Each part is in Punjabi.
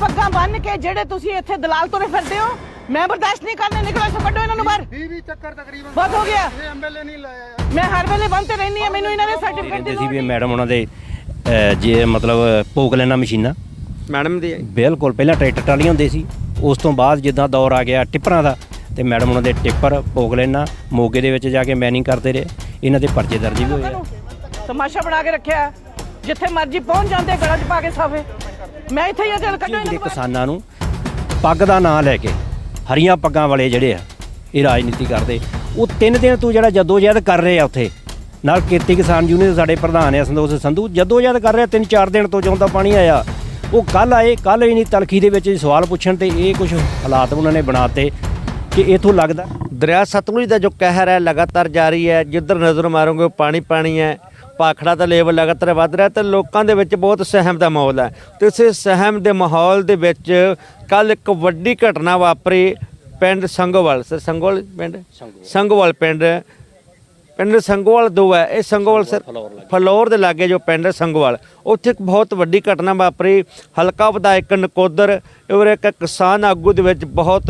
ਪੱਗਾਂ ਬੰਨ ਕੇ ਜਿਹੜੇ ਤੁਸੀਂ ਇੱਥੇ ਦਲਾਲ ਤੁਰੇ ਫਿਰਦੇ ਹੋ ਮੈਂ ਬਰਦਾਸ਼ਤ ਨਹੀਂ ਕਰਨੇ ਨਿਕਲੋ ਸੋ ਕੱਢੋ ਇਹਨਾਂ ਨੂੰ ਬਾਹਰ। 20 ਚੱਕਰ ਤਕਰੀਬਨ ਬਹੁਤ ਹੋ ਗਿਆ। ਇਹ ਐਮਐਲਏ ਨਹੀਂ ਲਾਇਆ ਮੈਂ ਹਰ ਵੇਲੇ ਬੰਦ ਤੇ ਰਹਿੰਦੀ ਆ ਮੈਨੂੰ ਇਹਨਾਂ ਦੇ ਸਰਟੀਫਿਕੇਟ ਦੀ ਸੀ ਵੀ ਮੈਡਮ ਉਹਨਾਂ ਦੇ ਜੇ ਮਤਲਬ ਪੋਕ ਲੈਣਾ ਮਸ਼ੀਨਾਂ। ਮੈਡਮ ਦੀ ਬਿਲਕੁਲ ਪਹਿਲਾਂ ਟਰੈਕਟਰ ਟਰਾਲੀਆਂ ਹੁੰਦੇ ਸੀ ਉਸ ਤੋਂ ਬਾਅਦ ਜਿੱਦਾਂ ਦੌਰ ਆ ਗਿਆ ਟਿੱਪਰਾਂ ਦਾ ਤੇ ਮੈਡਮ ਉਹਨਾਂ ਦੇ ਟਿੱਪਰ ਪੋਕ ਲੈਣਾ ਮੋਗੇ ਦੇ ਵਿੱਚ ਜਾ ਕੇ ਮੈਨਿੰਗ ਕਰਦੇ ਰਹੇ ਇਹਨਾਂ ਦੇ ਪਰਚੇ ਦਰਜ ਵੀ ਹੋਏ ਆ। ਤਮਾਸ਼ਾ ਬਣਾ ਕੇ ਰੱਖਿਆ। ਜਿੱਥੇ ਮਰਜ਼ੀ ਪਹੁੰਚ ਜਾਂਦੇ ਗਲਾਂ 'ਚ ਪਾ ਕੇ ਸਾਫੇ। ਮੈਂ ਇੱਥੇ ਹੀ ਆ ਦਿਲ ਕੱਢੋ ਇਹਨਾਂ ਜਿਹੜੇ। ਕਿਸਾਨਾਂ ਨੂੰ ਪੱਗ ਦਾ ਨਾਂ ਲੈ ਕੇ ਹਰੀਆਂ ਪੱਗਾਂ ਵਾਲੇ ਜਿਹੜੇ ਆ ਇਹ ਰਾਜਨੀਤੀ ਕਰਦੇ। ਉਹ ਤਿੰਨ ਦਿਨ ਤੋਂ ਜਿਹੜਾ ਜਦੋਜਹਿਦ ਕਰ ਰਹੇ ਆ ਉੱਥੇ ਨਾਲ ਕੀਤੀ ਕਿਸਾਨ ਯੂਨੀਅਨ ਦੇ ਸਾਡੇ ਪ੍ਰਧਾਨ ਆ ਸੰਦੋਸ਼ ਸੰਧੂ ਜਦੋਜਹਿਦ ਕਰ ਰਿਹਾ ਤਿੰਨ ਚਾਰ ਦਿਨ ਤੋਂ ਜਦੋਂ ਪਾਣੀ ਆਇਆ। ਉਹ ਕੱਲ ਆਏ ਕੱਲ ਹੀ ਨਹੀਂ ਤਲਖੀ ਦੇ ਵਿੱਚ ਸਵਾਲ ਪੁੱਛਣ ਤੇ ਇਹ ਕੁਝ ਹਾਲਾਤ ਉਹਨਾਂ ਨੇ ਬਣਾਤੇ ਕਿ ਇਥੋਂ ਲੱਗਦਾ। ਦਰਿਆ ਸਤਲੁਜ ਦਾ ਜੋ ਕਹਿਰ ਹੈ ਲਗਾਤਾਰ ਜਾਰੀ ਹੈ ਜਿੱਧਰ ਨਜ਼ਰ ਮਾਰੋਗੇ ਉਹ ਪਾਣੀ ਪਾਣੀ ਹੈ। ਭਾਖੜਾ ਦਾ ਲੈਵਲ ਲਗਾਤਾਰ ਵੱਧ ਰਿਹਾ ਤੇ ਲੋਕਾਂ ਦੇ ਵਿੱਚ ਬਹੁਤ ਸਹਿਮ ਦਾ ਮਾਹੌਲ ਹੈ। ਤੇ ਇਸੇ ਸਹਿਮ ਦੇ ਮਾਹੌਲ ਦੇ ਵਿੱਚ ਕੱਲ ਇੱਕ ਵੱਡੀ ਘਟਨਾ ਵਾਪਰੀ ਪਿੰਡ ਸੰਗੋਵਾਲ। ਸਰ ਸੰਗੋਵਾਲ ਪਿੰਡ? ਸੰਗੋਵਾਲ ਪਿੰਡ ਪਿੰਡ ਸੰਗੋਵਾਲ ਦੋ ਹੈ ਇਹ ਸੰਗੋਵਾਲ ਸਰ ਫਲੋਰ ਦੇ ਲਾਗੇ ਜੋ ਪਿੰਡ ਸੰਗੋਵਾਲ। ਉੱਥੇ ਇੱਕ ਬਹੁਤ ਵੱਡੀ ਘਟਨਾ ਵਾਪਰੀ ਹਲਕਾ ਵਿਧਾਇਕ ਨਕੋਦਰ ਔਰ ਇੱਕ ਕਿਸਾਨ ਆਗੂ ਦੇ ਵਿੱਚ ਬਹੁਤ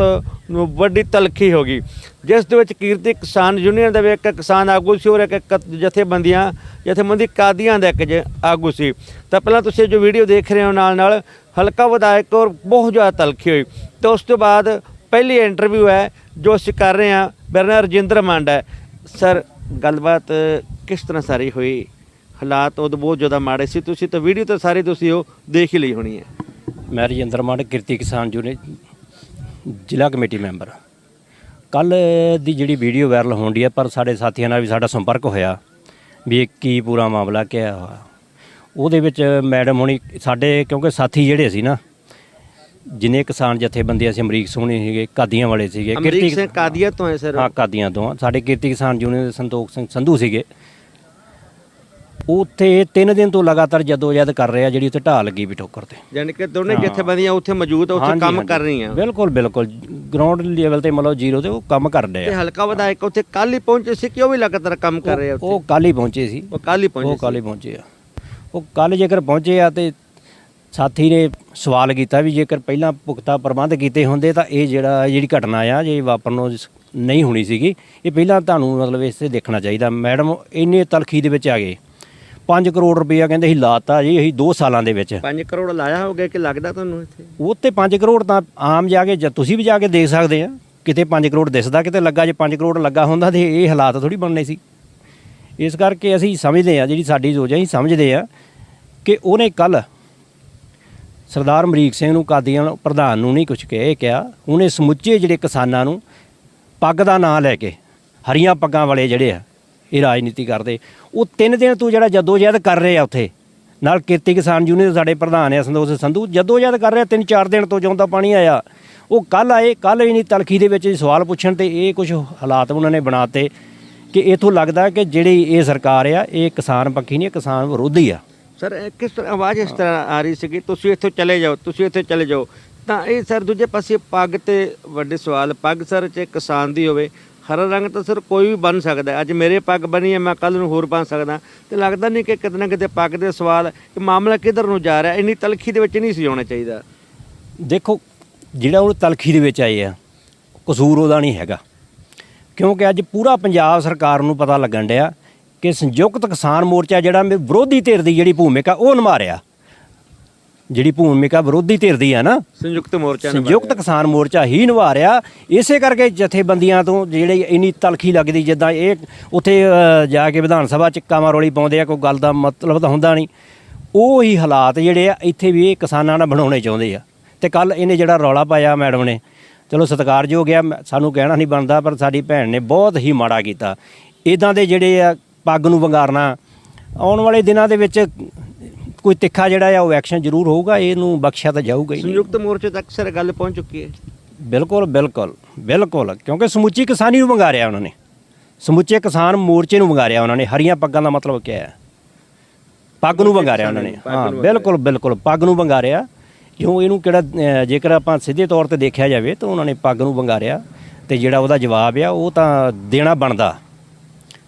ਵੱਡੀ ਤਲਖੀ ਹੋ ਗਈ। ਜਿਸ ਦੇ ਵਿੱਚ ਕੀਰਤੀ ਕਿਸਾਨ ਯੂਨੀਅਨ ਦੇ ਵੀ ਇੱਕ ਕਿਸਾਨ ਆਗੂ ਸੀ ਔਰ ਇੱਕ ਜਥੇਬੰਦੀਆਂ ਜਥੇਬੰਦੀ ਕਾਦੀਆਂ ਦਾ ਇੱਕ ਜ- ਆਗੂ ਸੀ। ਤਾਂ ਪਹਿਲਾਂ ਤੁਸੀਂ ਜੋ ਵੀਡੀਓ ਦੇਖ ਰਹੇ ਹੋ ਨਾਲ ਨਾਲ ਹਲਕਾ ਵਿਧਾਇਕ ਔਰ ਬਹੁਤ ਜ਼ਿਆਦਾ ਤਲਖੀ ਹੋਈ। ਤੇ ਉਸ ਤੋਂ ਬਾਅਦ ਪਹਿਲੀ ਇੰਟਰਵਿਊ ਹੈ ਜੋ ਅਸੀਂ ਕਰ ਰਹੇ ਹਾਂ ਬਰਨਰ ਰਜਿੰਦਰ ਮੰਡ ਹੈ। ਸਰ ਗੱਲਬਾਤ ਕਿਸ ਤਰ੍ਹਾਂ ਸਾਰੀ ਹੋਈ? ਹਾਲਾਤ ਉਦੋਂ ਬਹੁਤ ਜ਼ਿਆਦਾ ਮਾੜੇ ਸੀ। ਤੁਸੀਂ ਤਾਂ ਵੀਡੀਓ ਤਾਂ ਸਾਰੀ ਤੁਸੀਂ ਉਹ ਦੇਖ ਹੀ ਲਈ ਹੋਣੀ ਹੈ। ਮੈਂ ਰਜਿੰਦਰ ਮਾਨ, ਕਿਰਤੀ ਕਿਸਾਨ ਯੂਨੀਅਨ ਜ਼ਿਲ੍ਹਾ ਕਮੇਟੀ ਮੈਂਬਰ। ਕੱਲ ਦੀ ਜਿਹੜੀ ਵੀਡੀਓ ਵਾਇਰਲ ਹੋਣ ਦੀ ਹੈ, ਪਰ ਸਾਡੇ ਸਾਥੀਆਂ ਨਾਲ ਵੀ ਸਾਡਾ ਸੰਪਰਕ ਹੋਇਆ ਵੀ ਇਹ ਕੀ ਪੂਰਾ ਮਾਮਲਾ ਕਿਹਾ ਹੋਇਆ। ਉਹਦੇ ਵਿੱਚ ਮੈਡਮ ਹੁਣੀ ਸਾਡੇ, ਕਿਉਂਕਿ ਸਾਥੀ ਜਿਹੜੇ ਸੀ ਨਾ ਜਿਨੇ ਕਿਸਾਨ ਜਥੇਬੰਦੀਆਂ ਸੀ ਅਮਰੀਕ ਸੋਹਣੀ ਸੀਗੇ ਕਾਦੀਆਂ ਵਾਲੇ ਸੀਗੇ। ਅਮਰੀਕ ਸਿੰਘ ਕਾਦੀਆ ਤੋਂ ਹੈ ਸਰ? ਹਾਂ ਕਾਦੀਆਂ ਤੋਂ ਆ। ਸਾਡੇ ਕੀਰਤੀ ਕਿਸਾਨ ਯੂਨੀਅਨ ਦੇ ਸੰਤੋਖ ਸਿੰਘ ਸੰਧੂ ਸੀਗੇ। ਉੱਥੇ ਤਿੰਨ ਦਿਨ ਤੋਂ ਲਗਾਤਾਰ ਜਦੋਜਹਿਦ ਕਰ ਰਹੇ ਆ ਜਿਹੜੀ ਉੱਥੇ ਢਾਹ ਲੱਗੀ ਵੀ ਠੋਕਰ ਤੇ। ਯਾਨੀ ਕਿ ਦੋਨੇ ਜਥੇਬੰਦੀਆਂ ਉੱਥੇ ਮੌਜੂਦ ਆ, ਉੱਥੇ ਕੰਮ। ਕਰ ਰਹੀਆਂ। ਬਿਲਕੁਲ ਬਿਲਕੁਲ। ਗਰਾਊਂਡ ਲੈਵਲ ਤੇ ਮਤਲਬ ਜ਼ੀਰੋ ਤੇ ਉਹ ਕੰਮ ਕਰ ਰਹੇ ਤੇ ਆ ਹਲਕਾ ਵਿਧਾਇਕ ਉੱਥੇ ਕੱਲ ਹੀ ਪਹੁੰਚੇ ਸੀ ਕਿ ਉਹ ਵੀ ਲਗਾਤਾਰ ਕੰਮ ਕਰ ਰਹੇ ਆ ਉਹ ਕੱਲ ਹੀ ਪਹੁੰਚੇ ਸੀ। ਉਹ ਕੱਲ ਹੀ ਉਹ ਪਹੁੰਚੇ ਕੱਲ ਹੀ ਪਹੁੰਚੇ ਆ। ਉਹ ਕੱਲ ਜੇਕਰ ਪਹੁੰਚੇ ਆ ਤੇ ਸਾਥੀ ਨੇ ਸਵਾਲ ਕੀਤਾ ਵੀ ਜੇਕਰ ਪਹਿਲਾਂ ਪੁਖਤਾ ਪ੍ਰਬੰਧ ਕੀਤੇ ਹੁੰਦੇ ਤਾਂ ਇਹ ਜਿਹੜਾ ਜਿਹੜੀ ਘਟਨਾ ਆ ਜੇ ਵਾਪਰਨੋਂ ਨਹੀਂ ਹੋਣੀ ਸੀਗੀ। ਇਹ ਪਹਿਲਾਂ ਤੁਹਾਨੂੰ ਮਤਲਬ ਇਸੇ ਦੇਖਣਾ ਚਾਹੀਦਾ। ਮੈਡਮ ਇੰਨੇ ਤਲਖੀ ਦੇ ਵਿੱਚ ਆ ਗਏ। 5 ਕਰੋੜ ਰੁਪਇਆ ਕਹਿੰਦੇ ਸੀ ਲਾਤਾ ਜੀ ਅਸੀਂ 2 ਸਾਲਾਂ ਦੇ ਵਿੱਚ। 5 ਕਰੋੜ ਲਾਇਆ ਹੋਗੇ ਕਿ ਲੱਗਦਾ ਤੁਹਾਨੂੰ ਇੱਥੇ? ਉਹ ਤੇ 5 ਕਰੋੜ ਤਾਂ ਆਮ ਜਾ ਕੇ ਜਾਂ ਤੁਸੀਂ ਵੀ ਜਾ ਕੇ ਦੇਖ ਸਕਦੇ ਆ। ਕਿਤੇ 5 ਕਰੋੜ ਦਿਸਦਾ ਕਿਤੇ ਲੱਗਾ। ਜੇ 5 ਕਰੋੜ ਲੱਗਾ ਹੁੰਦਾ ਤੇ ਇਹ ਹਾਲਾਤ ਥੋੜੀ ਬਣਨੇ ਸੀ। ਇਸ ਕਰਕੇ ਅਸੀਂ ਸਮਝਦੇ ਆ ਜਿਹੜੀ ਸਾਡੀ ਸੋਚ ਹੈ ਅਸੀਂ ਸਮਝਦੇ ਆ ਕਿ ਉਹਨੇ ਕੱਲ ਸਰਦਾਰ ਅਮਰੀਕ ਸਿੰਘ ਨੂੰ ਕਾਦੀਆਂ ਪ੍ਰਧਾਨ ਨੂੰ ਨਹੀਂ ਕੁਝ ਕਿਹਾ, ਇਹ ਕਿਹਾ, ਉਹਨੇ ਸਮੁੱਚੇ ਜਿਹੜੇ ਕਿਸਾਨਾਂ ਨੂੰ ਪੱਗ ਦਾ ਨਾਂ ਲੈ ਕੇ, ਹਰੀਆਂ ਪੱਗਾਂ ਵਾਲੇ ਜਿਹੜੇ ਆ, ਇਹ ਰਾਜਨੀਤੀ ਕਰਦੇ, ਉਹ ਤਿੰਨ ਦਿਨ ਤੋਂ ਜਿਹੜਾ ਜਦੋਜਹਿਦ ਕਰ ਰਹੇ ਆ ਉੱਥੇ, ਨਾਲ ਕੀਤੀ ਕਿਸਾਨ ਯੂਨੀਅਨ ਸਾਡੇ ਪ੍ਰਧਾਨ ਆ ਸੰਤੋਸ਼ ਸੰਧੂ, ਜਦੋਜਹਿਦ ਕਰ ਰਿਹਾ, ਤਿੰਨ ਚਾਰ ਦਿਨ ਤੋਂ ਜਦੋਂ ਦਾ ਪਾਣੀ ਆਇਆ, ਉਹ ਕੱਲ ਆਏ ਕੱਲ ਹੀ ਨਹੀਂ ਤਲਖੀ ਦੇ ਵਿੱਚ ਸਵਾਲ ਪੁੱਛਣ ਤੇ ਇਹ ਕੁਝ ਹਾਲਾਤ ਉਹਨਾਂ ਨੇ ਬਣਾਤੇ ਕਿ ਇਥੋਂ ਲੱਗਦਾ ਕਿ ਜਿਹੜੀ ਇਹ ਸਰਕਾਰ ਆ, ਇਹ ਕਿਸਾਨ ਪੱਖੀ ਨਹੀਂ ਕਿਸਾਨ ਵਿਰੋਧੀ ਆ। ਸਰ, ਇਹ ਕਿਸ ਤਰ੍ਹਾਂ ਆਵਾਜ਼ ਇਸ ਤਰ੍ਹਾਂ ਆ ਰਹੀ ਸੀਗੀ? ਤੁਸੀਂ ਇੱਥੋਂ ਚਲੇ ਜਾਓ, ਤੁਸੀਂ ਇੱਥੇ ਚਲੇ ਜਾਓ। ਤਾਂ ਇਹ ਸਰ, ਦੂਜੇ ਪਾਸੇ ਪੱਗ ਤੇ ਵੱਡੇ ਸਵਾਲ, ਪੱਗ ਸਰ ਚ ਕਿਸਾਨ ਦੀ ਹੋਵੇ, ਹਰਾ ਰੰਗ ਤਾਂ ਸਰ ਕੋਈ ਵੀ ਬਣ ਸਕਦਾ ਅੱਜ ਮੇਰੇ ਪੱਗ ਬਣੀ ਹੈ, ਮੈਂ ਕੱਲ ਨੂੰ ਹੋਰ ਬਣ ਸਕਦਾ ਤੇ ਲੱਗਦਾ ਨਹੀਂ ਕਿ ਕਿਤੇ ਨਾ ਕਿਤੇ ਪੱਗ ਦੇ ਸਵਾਲ, ਇਹ ਮਾਮਲਾ ਕਿੱਧਰ ਨੂੰ ਜਾ ਰਿਹਾ ਇੰਨੀ ਤਲਖੀ ਦੇ ਵਿੱਚ ਨਹੀਂ ਸੀ ਆਉਣਾ ਚਾਹੀਦਾ। ਦੇਖੋ, ਜਿਹੜਾ ਉਹ ਤਲਖੀ ਦੇ ਵਿੱਚ ਆਏ ਆ, ਕਸੂਰ ਉਹਦਾ ਨਹੀਂ ਹੈਗਾ। ਕਿਉਂਕਿ ਅੱਜ ਪੂਰਾ ਪੰਜਾਬ ਸਰਕਾਰ ਨੂੰ ਪਤਾ ਲੱਗਣ ਡਿਆ ਕਿ ਸੰਯੁਕਤ ਕਿਸਾਨ ਮੋਰਚਾ ਜਿਹੜਾ ਵਿਰੋਧੀ ਧਿਰ ਦੀ ਜਿਹੜੀ ਭੂਮਿਕਾ ਉਹ ਨਿਭਾ ਰਿਹਾ ਜਿਹੜੀ ਭੂਮਿਕਾ ਵਿਰੋਧੀ ਧਿਰ ਦੀ ਆ ਨਾ। ਸੰਯੁਕਤ ਮੋਰਚਾ ਨੇ ਸੰਯੁਕਤ ਕਿਸਾਨ ਮੋਰਚਾ ਹੀ ਨਿਭਾ ਰਿਹਾ ਇਸੇ ਕਰਕੇ ਜਥੇਬੰਦੀਆਂ ਤੋਂ ਜਿਹੜੀ ਇੰਨੀ ਤਲਖੀ ਲੱਗਦੀ ਜਿੱਦਾਂ ਇਹ ਉੱਥੇ ਜਾ ਕੇ ਵਿਧਾਨ ਸਭਾ ਚ ਕਾਮਾਰੋਲੀ ਪਾਉਂਦੇ ਆ ਕੋਈ ਗੱਲ ਦਾ ਮਤਲਬ ਤਾਂ ਹੁੰਦਾ ਨਹੀਂ। ਉਹ ਹੀ ਹਾਲਾਤ ਜਿਹੜੇ ਆ ਇੱਥੇ ਵੀ ਇਹ ਕਿਸਾਨਾਂ ਨਾਲ ਬਣਾਉਣੇ ਚਾਹੁੰਦੇ ਆ। ਤੇ ਕੱਲ ਇਹਨੇ ਜਿਹੜਾ ਰੌਲਾ ਪਾਇਆ ਮੈਡਮ ਨੇ ਚਲੋ ਸਤਿਕਾਰਯੋਗ ਆ ਸਾਨੂੰ ਕਹਿਣਾ ਨਹੀਂ ਬਣਦਾ ਪਰ ਸਾਡੀ ਭੈਣ ਨੇ ਬਹੁਤ ਹੀ ਮਾੜਾ ਕੀਤਾ। ਇਦਾਂ ਦੇ ਜਿਹੜੇ ਆ ਪੱਗ ਨੂੰ ਵੰਗਾਰਨਾ। ਆਉਣ ਵਾਲੇ ਦਿਨਾਂ ਦੇ ਵਿੱਚ ਕੋਈ ਤਿੱਖਾ ਜਿਹੜਾ ਆ ਉਹ ਐਕਸ਼ਨ ਜ਼ਰੂਰ ਹੋਊਗਾ ਇਹਨੂੰ ਬਖਸ਼ਿਆ ਤਾਂ ਜਾਊਗਾ ਹੀ। ਸੰਯੁਕਤ ਮੋਰਚੇ ਤੱਕ ਸਰ ਗੱਲ ਪਹੁੰਚ ਚੁੱਕੀ ਹੈ? ਬਿਲਕੁਲ ਬਿਲਕੁਲ ਬਿਲਕੁਲ ਕਿਉਂਕਿ ਸਮੁੱਚੀ ਕਿਸਾਨੀ ਨੂੰ ਵੰਗਾਰਿਆ ਉਹਨਾਂ ਨੇ। ਸਮੁੱਚੇ ਕਿਸਾਨ ਮੋਰਚੇ ਨੂੰ ਵੰਗਾਰਿਆ ਉਹਨਾਂ ਨੇ ਹਰੀਆਂ ਪੱਗਾਂ ਦਾ ਮਤਲਬ ਕੀ ਹੈ? ਪੱਗ ਨੂੰ ਵੰਗਾਰਿਆ ਉਹਨਾਂ ਨੇ। ਹਾਂ ਬਿਲਕੁਲ ਬਿਲਕੁਲ ਪੱਗ ਨੂੰ ਵੰਗਾਰਿਆ। ਕਿਉਂ ਇਹਨੂੰ ਕਿਹੜਾ ਜੇਕਰ ਆਪਾਂ ਸਿੱਧੇ ਤੌਰ ਤੇ ਦੇਖਿਆ ਜਾਵੇ ਤਾਂ ਉਹਨਾਂ ਨੇ ਪੱਗ ਨੂੰ ਵੰਗਾਰਿਆ ਤੇ ਜਿਹੜਾ ਉਹਦਾ ਜਵਾਬ ਆ ਉਹ ਤਾਂ ਦੇਣਾ ਬਣਦਾ।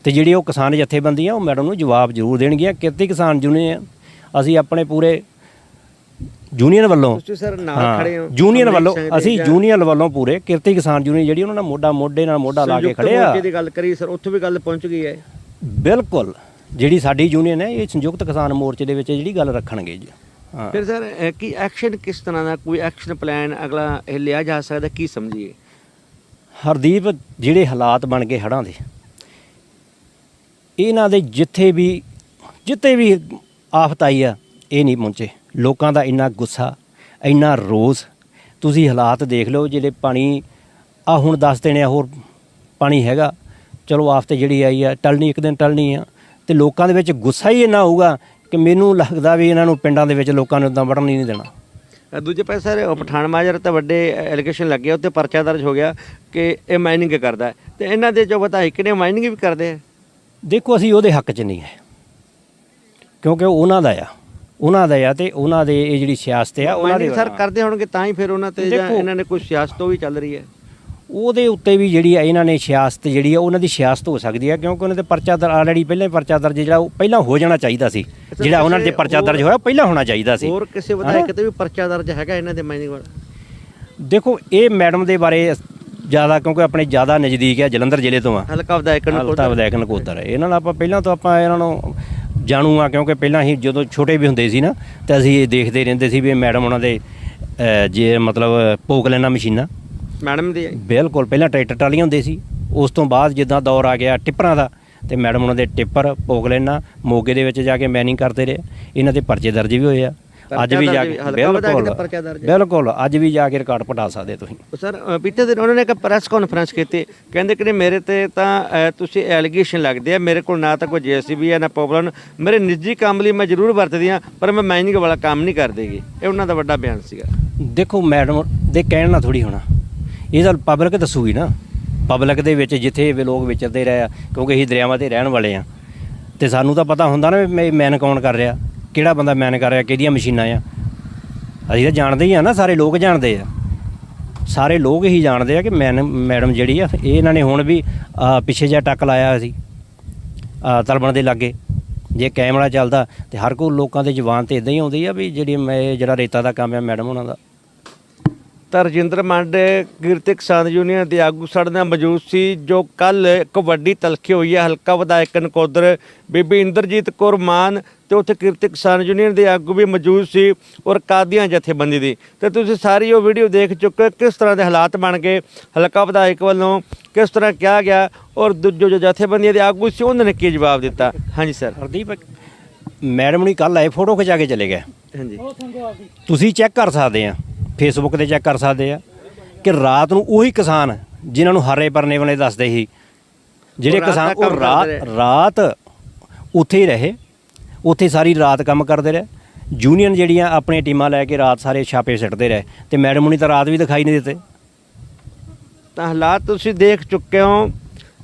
ਤੇ ਜਿਹੜੀ ਉਹ ਕਿਸਾਨ ਜਥੇਬੰਦੀਆਂ ਉਹ ਮੈਡਮ ਨੂੰ ਜਵਾਬ ਜ਼ਰੂਰ ਦੇਣਗੀਆਂ। ਕਿਰਤੀ ਕਿਸਾਨ ਯੂਨੀਅਨ ਅਸੀਂ ਆਪਣੇ ਪੂਰੇ ਯੂਨੀਅਨ ਵੱਲੋਂ ਤੁਸੀਂ ਸਰ ਨਾਲ ਖੜੇ ਹੋ। ਅਮਰੀਕ ਵੱਲੋਂ ਅਸੀਂ ਜਾਂ ਯੂਨੀਅਨ ਵੱਲੋਂ ਪੂਰੇ ਕਿਰਤੀ ਕਿਸਾਨ ਯੂਨੀਅਨ ਜਿਹੜੀ ਉਹਨਾਂ ਨਾਲ ਮੋਢਾ ਮੋਢੇ ਨਾਲ ਮੋਢਾ ਲਾ ਕੇ ਸੰਯੁਕਤ ਖੜੇ ਆ। ਮੋਰਚੇ ਦੀ ਗੱਲ ਕਰੀ ਸਰ ਉੱਥੇ ਵੀ ਗੱਲ ਪਹੁੰਚ ਗਈ ਹੈ। ਬਿਲਕੁਲ। ਜਿਹੜੀ ਸਾਡੀ ਯੂਨੀਅਨ ਹੈ ਇਹ ਸੰਯੁਕਤ ਕਿਸਾਨ ਮੋਰਚੇ ਦੇ ਵਿੱਚ ਜਿਹੜੀ ਗੱਲ ਰੱਖਣਗੇ ਜੀ। ਫਿਰ ਸਰ ਕੀ ਐਕਸ਼ਨ ਕਿਸ ਤਰ੍ਹਾਂ ਦਾ ਕੋਈ ਐਕਸ਼ਨ ਪਲਾਨ ਅਗਲਾ ਇਹ ਲਿਆ ਜਾ ਸਕਦਾ ਕੀ ਸਮਝੀਏ? ਹਰਦੀਪ ਜਿਹੜੇ ਹਾਲਾਤ ਬਣ ਗਏ ਹੜ੍ਹਾਂ ਦੇ ਇਹਨਾਂ ਦੇ ਜਿੱਥੇ ਵੀ ਜਿੱਥੇ ਵੀ ਆਫਤ ਆਈ ਆ, ਇਹ ਨਹੀਂ ਪਹੁੰਚੇ। ਲੋਕਾਂ ਦਾ ਇੰਨਾ ਗੁੱਸਾ, ਇੰਨਾ ਰੋਸ, ਤੁਸੀਂ ਹਾਲਾਤ ਦੇਖ ਲਓ, ਜਿਹੜੇ ਪਾਣੀ ਆ ਹੁਣ ਦੱਸ ਦੇਣੇ ਆ, ਹੋਰ ਪਾਣੀ ਹੈਗਾ। ਚਲੋ ਆਫਤ ਜਿਹੜੀ ਆਈ ਆ, ਟਲਣੀ, ਇੱਕ ਦਿਨ ਟਲਣੀ ਆ, ਤੇ ਲੋਕਾਂ ਦੇ ਵਿੱਚ ਗੁੱਸਾ ਹੀ ਇੰਨਾ ਹੋਊਗਾ ਕਿ ਮੈਨੂੰ ਲੱਗਦਾ ਵੀ ਇਹਨਾਂ ਨੂੰ ਪਿੰਡਾਂ ਦੇ ਵਿੱਚ ਲੋਕਾਂ ਨੂੰ ਉਦਾਂ ਵੜਨ ਹੀ ਨਹੀਂ ਦੇਣਾ। ਦੂਜੇ ਪਾਸੇ ਸਰ, ਉਹ ਪਠਾਨ ਮਾਜਰ ਤਾਂ ਵੱਡੇ ਐਲੀਗੇਸ਼ਨ ਲੱਗੇ ਉੱਤੇ ਪਰਚਾ ਦਰਜ ਹੋ ਗਿਆ ਕਿ ਇਹ ਮਾਈਨਿੰਗ ਕਰਦਾ। ਹੈ ਤੇ ਇਹਨਾਂ ਦੇ ਜੋ ਵਧਾਈ ਕਿਨੇ ਮਾਈਨਿੰਗ ਵੀ ਕਰਦੇ ਆ? ਦੇਖੋ ਅਸੀਂ ਉਹਦੇ ਹੱਕ 'ਚ ਨਹੀਂ ਹੈ। ਕਿਉਂਕਿ ਉਹ ਉਹਨਾਂ ਦਾ ਆ। ਉਹਨਾਂ ਦਾ ਆ ਤੇ ਉਹਨਾਂ ਦੇ ਇਹ ਜਿਹੜੀ ਸਿਆਸਤ ਆ ਉਹਨਾਂ ਦੇ ਸਰ ਕਰਦੇ ਹੋਣਗੇ ਤਾਂ ਹੀ ਫਿਰ ਉਹਨਾਂ ਤੇ ਜਾਂ ਇਹਨਾਂ ਨੇ ਕੋਈ ਸਿਆਸਤ ਉਹ ਵੀ ਚੱਲ ਰਹੀ ਹੈ। ਉਹਦੇ ਉੱਤੇ ਵੀ ਜਿਹੜੀ ਆ ਇਹਨਾਂ ਨੇ ਸਿਆਸਤ ਜਿਹੜੀ ਆ ਉਹਨਾਂ ਦੀ ਸਿਆਸਤ ਹੋ ਸਕਦੀ ਆ ਕਿਉਂਕਿ ਉਹਨਾਂ ਦੇ ਪਰਚਾ ਦਰ ਆਲਰੇਡੀ ਪਹਿਲਾਂ ਹੀ ਪਰਚਾ ਦਰਜ ਜਿਹੜਾ ਉਹ ਪਹਿਲਾਂ ਹੋ ਜਾਣਾ ਚਾਹੀਦਾ ਸੀ। ਜਿਹੜਾ ਉਹਨਾਂ ਦੇ ਪਰਚਾ ਦਰਜ ਹੋਇਆ ਪਹਿਲਾਂ ਹੋਣਾ ਚਾਹੀਦਾ ਸੀ। ਹੋਰ ਕਿਸੇ ਵਿਧਾਇਕ ਤੇ ਵੀ ਪਰਚਾ ਦਰਜ ਹੈਗਾ ਇਹਨਾਂ ਦੇ ਵਾਲਾ? ਦੇਖੋ ਇਹ ਮੈਡਮ ਦੇ ਬਾਰੇ ਜ਼ਿਆਦਾ ਕਿਉਂਕਿ ਆਪਣੇ ਜ਼ਿਆਦਾ ਨਜ਼ਦੀਕ ਆ ਜਲੰਧਰ ਜ਼ਿਲ੍ਹੇ ਤੋਂ ਆ। ਹਲਕਾ ਵਿਧਾਇਕ ਨੂੰ ਹਲਤਾ ਵਿਧਾਇਕ ਨਕੋਦਰ ਹੈ ਇਹਨਾਂ ਨਾਲ ਆਪਾਂ ਪਹਿਲਾਂ ਤੋਂ ਆਪਾਂ ਇਹਨਾਂ ਨੂੰ ਜਾਣੂ ਆ ਕਿਉਂਕਿ ਪਹਿਲਾਂ ਹੀ ਜਦੋਂ ਛੋਟੇ ਵੀ ਹੁੰਦੇ ਸੀ ਨਾ ਤੇ ਅਸੀਂ ਇਹ ਦੇਖਦੇ ਰਹਿੰਦੇ ਸੀ ਵੀ ਮੈਡਮ ਉਹਨਾਂ ਦੇ ਜੇ ਮਤਲਬ ਪੋਕ ਲੈਣਾ ਮਸ਼ੀਨਾਂ। ਮੈਡਮ ਦੀ ਬਿਲਕੁਲ ਪਹਿਲਾਂ ਟਰੈਕਟਰ ਟਰਾਲੀਆਂ ਹੁੰਦੇ ਸੀ। ਉਸ ਤੋਂ ਬਾਅਦ ਜਿੱਦਾਂ ਦੌਰ ਆ ਗਿਆ ਟਿੱਪਰਾਂ ਦਾ ਤੇ ਮੈਡਮ ਉਹਨਾਂ ਦੇ ਟਿੱਪਰ ਪੋਕ ਲੈਣਾ ਮੋਗੇ ਦੇ ਵਿੱਚ ਜਾ ਕੇ ਮੈਨਿੰਗ ਕਰਦੇ ਰਹੇ। ਇਹਨਾਂ ਦੇ ਪਰਚੇ ਦਰਜ ਵੀ ਹੋਏ ਆ। ਅੱਜ ਵੀ ਜਾ ਕੇ ਬਿਲਕੁਲ। ਬਿਲਕੁਲ ਅੱਜ ਵੀ ਜਾ ਕੇ ਰਿਕਾਰਡ ਪਟਾ ਸਕਦੇ ਤੁਸੀਂ। ਸਰ ਬੀਤੇ ਦਿਨ ਉਹਨਾਂ ਨੇ ਇੱਕ ਪ੍ਰੈਸ ਕਾਨਫਰੰਸ ਕੀਤੀ। ਕਹਿੰਦੇ ਕਿ ਮੇਰੇ ਤੇ ਤਾਂ ਤੁਸੀਂ ਐਲੀਗੇਸ਼ਨ ਲੱਗਦੇ ਆ। ਮੇਰੇ ਕੋਲ ਨਾ ਤਾਂ ਕੋਈ ਜੀਸੀਬੀ ਹੈ ਨਾ ਪੋਪਲਨ ਮੇਰੇ ਨਿੱਜੀ ਕੰਮ ਲਈ ਮੈਂ ਜ਼ਰੂਰ ਵਰਤਦੀ ਆ ਪਰ ਮੈਂ ਮਾਈਨਿੰਗ ਵਾਲਾ ਕੰਮ ਨਹੀਂ ਕਰਦੇਗੀ ਇਹ ਉਹਨਾਂ ਦਾ ਵੱਡਾ ਬਿਆਨ ਸੀਗਾ। ਦੇਖੋ ਮੈਡਮ ਦੇ ਕਹਿਣ ਨਾਲ ਥੋੜੀ ਹੋਣਾ। ਇਹ ਤਾਂ ਪਬਲਿਕ ਦੱਸੂਗੀ ਨਾ। ਪਬਲਿਕ ਦੇ ਵਿੱਚ ਜਿੱਥੇ ਵੀ ਲੋਕ ਵਿਚਰਦੇ ਰਹੇ ਆ ਕਿਉਂਕਿ ਅਸੀਂ ਦਰਿਆਵਾਂ ਤੇ ਰਹਿਣ ਵਾਲੇ ਆ। ਤੇ ਸਾਨੂੰ ਤਾਂ ਪਤਾ ਹੁੰਦਾ ਨਾ ਮੈਂ ਮੈਨ ਕੌਣ ਕਰ ਰਿਹਾ। ਕਿਹੜਾ ਬੰਦਾ ਮੈਨ ਕਰ ਰਿਹਾ, ਕਿਹਦੀਆਂ ਮਸ਼ੀਨਾਂ ਆ। ਅਸੀਂ ਤਾਂ ਜਾਣਦੇ ਹੀ ਆ ਨਾ, ਸਾਰੇ ਲੋਕ ਜਾਣਦੇ ਆ। ਸਾਰੇ ਲੋਕ ਹੀ ਜਾਣਦੇ ਆ ਕਿ ਮੈਨ ਮੈਡਮ ਜਿਹੜੀ ਆ, ਇਹ ਇਹਨਾਂ ਨੇ ਹੁਣ ਵੀ ਪਿੱਛੇ ਜਿਹਾ ਟੱਕ ਲਾਇਆ ਸੀ। ਤਲਬਣ ਦੇ ਲਾਗੇ। ਜੇ ਕੈਮਰਾ ਚੱਲਦਾ ਤੇ ਹਰ ਕੋਈ ਲੋਕਾਂ ਦੇ ਜ਼ੁਬਾਨ ਤੇ ਇਦਾਂ ਹੀ ਆਉਂਦੀ ਆ ਵੀ ਜਿਹੜੀ ਮੈਂ ਜਿਹੜਾ ਰੇਤਾ ਦਾ ਕੰਮ ਆ ਮੈਡਮ ਉਹਨਾਂ ਦਾ। ਤਾਂ ਰਜਿੰਦਰ ਮੰਡੇ ਕਿਰਤੀ ਕਿਸਾਨ ਯੂਨੀਅਨ ਦੇ ਆਗੂ ਸਾਡੇ ਨਾਲ ਮੌਜੂਦ ਸੀ ਜੋ ਕੱਲ ਇੱਕ ਵੱਡੀ ਤਲਖੀ ਹੋਈ ਹੈ ਹਲਕਾ ਵਿਧਾਇਕ ਨਕੋਦਰ ਬੀਬੀ ਇੰਦਰਜੀਤ ਕੌਰ ਮਾਨ ਤੇ ਉੱਥੇ ਕਿਰਤੀ ਕਿਸਾਨ ਯੂਨੀਅਨ ਦੇ ਆਗੂ ਵੀ ਮੌਜੂਦ ਸੀ ਔਰ ਕਾਦੀਆਂ ਜਥੇਬੰਦੀ ਦੀ। ਤੇ ਤੁਸੀਂ ਸਾਰੀ ਉਹ ਵੀਡੀਓ ਦੇਖ ਚੁੱਕੇ ਕਿਸ ਤਰ੍ਹਾਂ ਦੇ ਹਾਲਾਤ ਬਣ ਗਏ ਹਲਕਾ ਵਿਧਾਇਕ ਵੱਲੋਂ ਕਿਸ ਤਰ੍ਹਾਂ ਕਿਹਾ ਗਿਆ ਔਰ ਦੂਜੋ ਜੋ ਜਥੇਬੰਦੀਆਂ ਦੇ ਆਗੂ ਸੀ ਉਹਨਾਂ ਨੇ ਕੀ ਜਵਾਬ ਦਿੱਤਾ? ਹਾਂਜੀ ਸਰ। ਹਰਦੀਪ ਮੈਡਮ ਨਹੀਂ ਕੱਲ ਆਏ ਫੋਟੋ ਖਿਚਾ ਕੇ ਚਲੇ ਗਏ। ਹਾਂਜੀ। ਤੁਸੀਂ ਚੈੱਕ ਕਰ ਸਕਦੇ ਆ। ਫੇਸਬੁੱਕ ਤੇ ਚੈੱਕ ਕਰ ਸਕਦੇ ਆ ਕਿ ਰਾਤ ਨੂੰ ਉਹੀ ਕਿਸਾਨ ਜਿਨ੍ਹਾਂ ਨੂੰ ਹਰੇ ਪਰਨੇ ਵਾਲੇ ਦੱਸਦੇ ਸੀ। ਜਿਹੜੇ ਕਿਸਾਨ ਉਹ ਰਾਤ ਰਾਤ ਉੱਥੇ ਹੀ ਰਹੇ। ਉੱਥੇ ਸਾਰੀ ਰਾਤ ਕੰਮ ਕਰਦੇ ਰਹੇ। ਯੂਨੀਅਨ ਜਿਹੜੀਆਂ ਆਪਣੀਆਂ ਟੀਮਾਂ ਲੈ ਕੇ ਰਾਤ ਸਾਰੇ ਛਾਪੇ ਸਿੱਟਦੇ ਰਹੇ ਤੇ ਮੈਡਮ ਹੁਣੀ ਤਾਂ ਰਾਤ ਵੀ ਦਿਖਾਈ ਨਹੀਂ ਦਿੱਤੇ। ਤਾਂ ਹਾਲਾਤ ਤੁਸੀਂ ਦੇਖ ਚੁੱਕੇ ਹੋ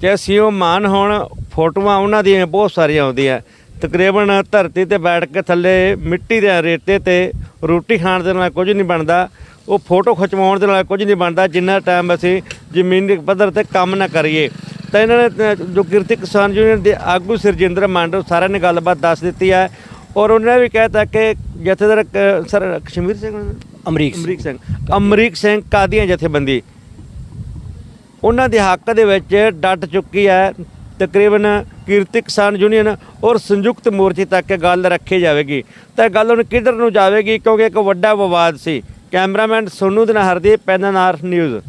ਚਾਹੇ ਸੀਓ ਮਾਨ ਹੋਣ ਫੋਟੋਆਂ ਉਹਨਾਂ ਦੀਆਂ ਬਹੁਤ ਸਾਰੀਆਂ ਆਉਂਦੀਆਂ। ਤਕਰੀਬਨ ਧਰਤੀ ਤੇ ਬੈਠ ਕੇ ਥੱਲੇ ਮਿੱਟੀ ਦੇ ਰੇਤੇ ਤੇ ਰੋਟੀ ਖਾਣ ਦੇ ਨਾਲ ਕੁਝ ਨਹੀਂ ਬਣਦਾ ਉਹ ਫੋਟੋ ਖਿਚਵਾਉਣ ਦੇ ਨਾਲ ਕੁਝ ਨਹੀਂ ਬਣਦਾ ਜਿੰਨਾ ਟਾਈਮ ਅਸੀਂ ਜ਼ਮੀਨੀ ਪੱਧਰ ਤੇ ਕੰਮ ਨਾ ਕਰੀਏ। ਤਾਂ ਇਹਨਾਂ ਨੇ ਜੋ ਕਿਰਤੀ ਕਿਸਾਨ ਯੂਨੀਅਨ ਦੇ ਆਗੂ ਸਰਜਿੰਦਰ ਮੰਡੋ ਸਾਰਿਆਂ ਨੇ ਗੱਲਬਾਤ ਦੱਸ ਦਿੱਤੀ ਹੈ ਔਰ ਉਹਨਾਂ ਨੇ ਵੀ ਕਹਿਤਾ ਕਿ ਜਥੇਦਾਰ ਸਰ ਕਸ਼ਮੀਰ ਸਿੰਘ ਅਮਰੀਕ। ਅਮਰੀਕ ਸਿੰਘ। ਅਮਰੀਕ ਸਿੰਘ ਕਾਦੀਆਂ ਜਥੇਬੰਦੀ। ਉਹਨਾਂ ਦੇ ਹੱਕ ਦੇ ਵਿੱਚ ਡਟ ਚੁੱਕੀ ਹੈ ਤਕਰੀਬਨ ਕਿਰਤੀ ਕਿਸਾਨ ਯੂਨੀਅਨ ਔਰ ਸੰਯੁਕਤ ਮੋਰਚੇ ਤੱਕ ਗੱਲ ਰੱਖੀ ਜਾਵੇਗੀ। ਤਾਂ ਗੱਲ ਹੁਣ ਕਿੱਧਰ ਨੂੰ ਜਾਵੇਗੀ? ਕਿਉਂਕਿ ਇੱਕ ਵੱਡਾ ਵਿਵਾਦ ਸੀ। ਕੈਮਰਾਮੈਨ ਸੋਨੂ ਦੇ ਨਾਲ ਹਰਦੀਪ ਪੈਨਨਾਰ ਨਿਊਜ਼।